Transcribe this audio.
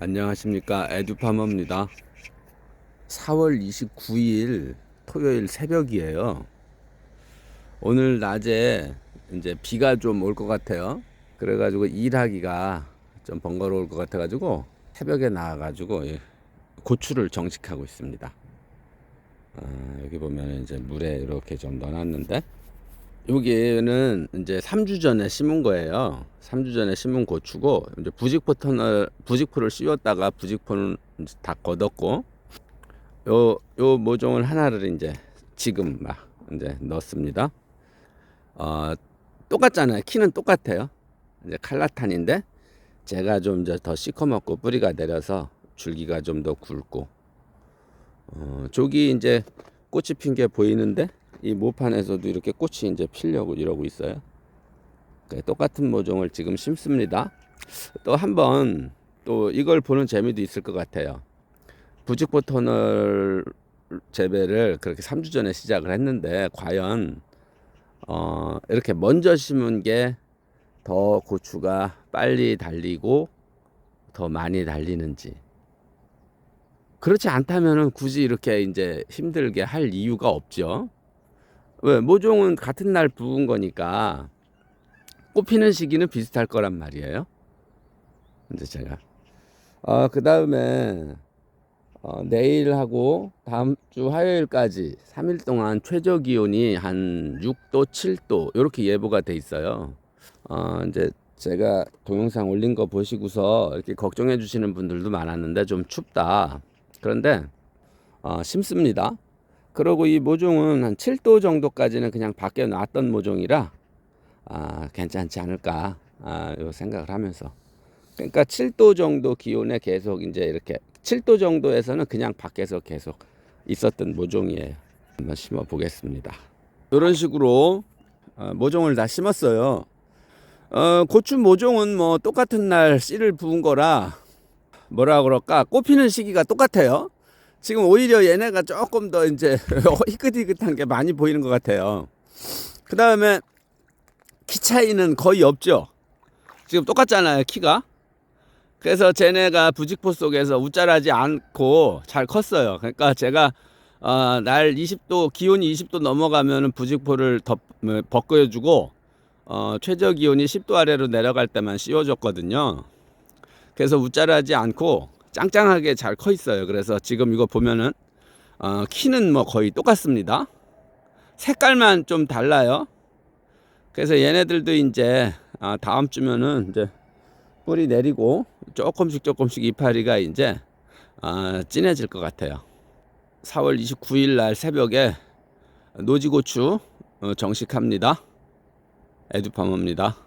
안녕하십니까. 에듀파머입니다. 4월 29일 토요일 새벽이에요. 오늘 낮에 이제 비가 좀 올 것 같아요. 그래가지고 일하기가 좀 번거로울 것 같아가지고 새벽에 나와가지고 이 고추를 정식하고 있습니다. 아, 여기 보면 이제 물에 이렇게 좀 넣어놨는데 여기는 이제 3주 전에 심은 거예요. 3주 전에 심은 고추고 이제 부직포 터널 부직포를 씌웠다가 부직포는 다 걷었고 요 요 모종을 하나를 이제 지금 막 이제 넣습니다. 어 똑같잖아요. 키는 똑같아요. 이제 칼라탄인데 제가 좀 이제 더 시커멓고 뿌리가 내려서 줄기가 좀 더 굵고 어 저기 이제 꽃이 핀 게 보이는데 이 모판에서도 이렇게 꽃이 이제 피려고 이러고 있어요. 그 똑같은 모종을 지금 심습니다. 또 한번 또 이걸 보는 재미도 있을 것 같아요. 부직포 터널 재배를 그렇게 3주 전에 시작을 했는데 과연 어 이렇게 먼저 심은 게 더 고추가 빨리 달리고 더 많이 달리는지 그렇지 않다면은 굳이 이렇게 이제 힘들게 할 이유가 없죠. 왜 모종은 같은 날 부은 거니까 꽃 피는 시기는 비슷할 거란 말이에요. 이제 제가 어, 그 다음에 어, 내일하고 다음 주 화요일까지 3일 동안 최저 기온이 한 6도, 7도 이렇게 예보가 돼 있어요. 어, 이제 제가 동영상 올린 거 보시고서 이렇게 걱정해 주시는 분들도 많았는데 좀 춥다. 그런데 어, 심습니다. 그리고 이 모종은 한 7도 정도까지는 그냥 밖에 놨던 모종이라 아, 괜찮지 않을까 아, 요 생각을 하면서 그러니까 7도 정도 기온에 계속 이제 이렇게 7도 정도에서는 그냥 밖에서 계속 있었던 모종이에요. 한번 심어 보겠습니다. 이런 식으로 어, 모종을 다 심었어요. 어, 고추 모종은 뭐 똑같은 날 씨를 부은 거라 뭐라 그럴까 꽃피는 시기가 똑같아요. 지금 오히려 얘네가 조금 더 이제 희끗희끗한 게 많이 보이는 것 같아요. 그 다음에 키 차이는 거의 없죠. 지금 똑같잖아요, 키가. 그래서 쟤네가 부직포 속에서 우짜라지 않고 잘 컸어요. 그러니까 제가 어, 날 20도 기온이 20도 넘어가면은 부직포를 덮 뭐, 벗겨주고 어, 최저 기온이 10도 아래로 내려갈 때만 씌워줬거든요. 그래서 우짜라지 않고 짱짱하게 잘 커 있어요. 그래서 지금 이거 보면은 어, 키는 뭐 거의 똑같습니다. 색깔만 좀 달라요. 그래서 얘네들도 이제 아, 다음 주면은 이제 뿌리 내리고 조금씩 조금씩 이파리가 이제 아, 진해질 것 같아요. 4월 29일 날 새벽에 노지고추 어, 정식합니다. 에듀파머입니다.